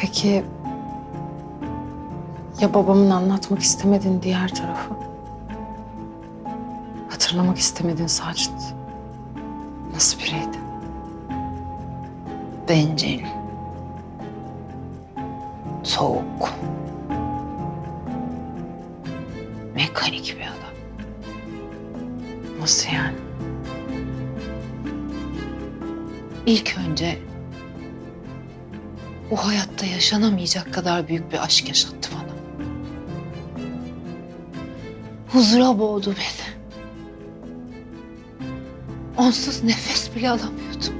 Peki ya babamın anlatmak istemediğin diğer tarafı? Hatırlamak istemediğin Sacit. Nasıl biriydi? Bencil. Soğuk. Mekanik bir adam. Nasıl yani? İlk önce bu hayatta yaşanamayacak kadar büyük bir aşk yaşattı bana. Huzura boğdu beni. Onsuz nefes bile alamıyordum.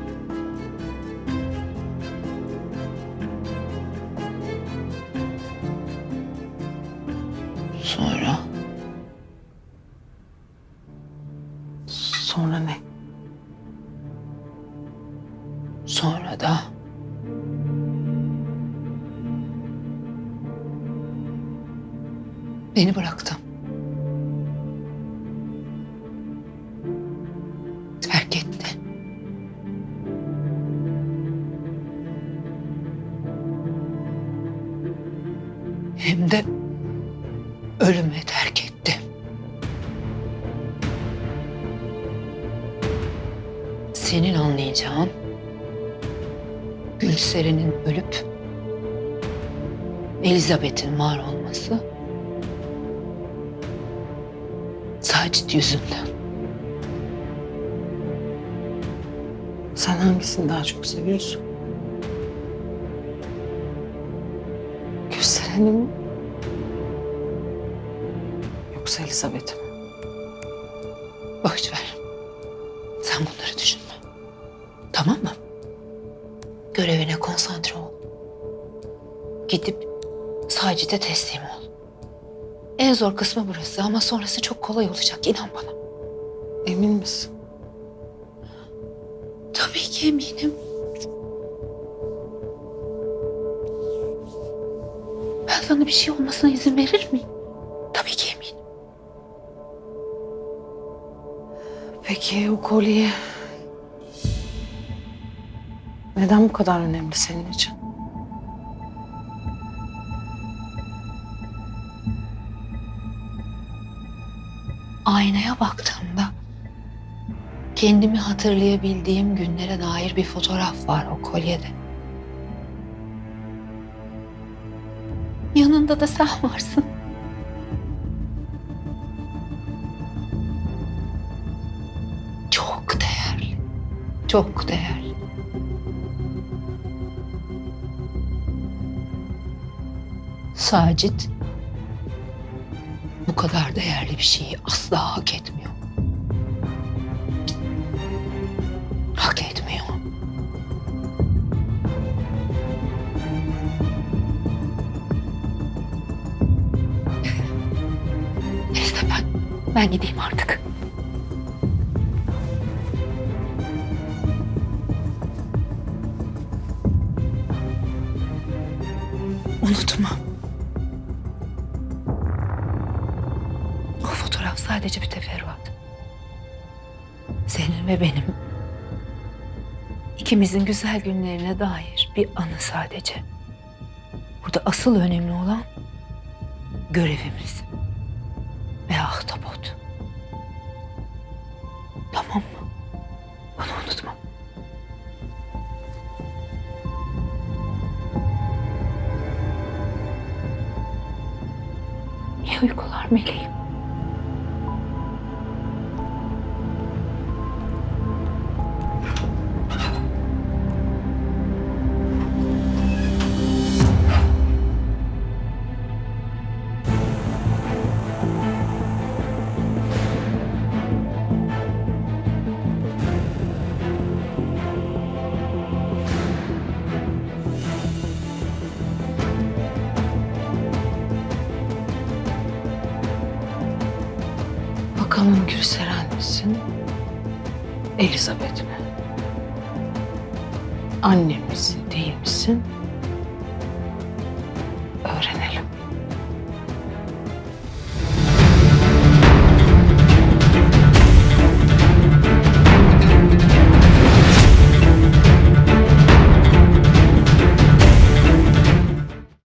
Sonra Sonra ne? Sonra da beni bıraktı. Terk etti. Hem de ölüme terk etti. Senin anlayacağın Gülseren'in ölüp Elizabeth'in var olması Sacit yüzünden. Sen hangisini daha çok seviyorsun? Gülseren'i mi? Yoksa Elizabeth'i mi? Boş ver. Sen bunları düşünme. Tamam mı? Görevine konsantre ol. Gidip Sacit'e teslim ol. En zor kısmı burası ama sonrası çok kolay olacak inan bana. Emin misin? Tabii ki eminim. Ben sana bir şey olmasına izin verir miyim? Tabii ki eminim. Peki o kolye neden bu kadar önemli senin için? Aynaya baktığımda kendimi hatırlayabildiğim günlere dair bir fotoğraf var o kolyede. Yanında da sen varsın. Çok değerli. Çok değerli. Sacit kadar değerli bir şeyi asla hak etmiyor. Hak etmiyor. Neyse ben, ben gideyim artık. Unutma. Sadece bir teferruat. Senin ve benim ikimizin güzel günlerine dair bir anı sadece. Burada asıl önemli olan görevimiz ve ahtapot. Tamam mı? Bunu unutma. İyi uykular meleğim. Bakalım Gülseren misin? Elizabeth mi? Annem misin değil misin?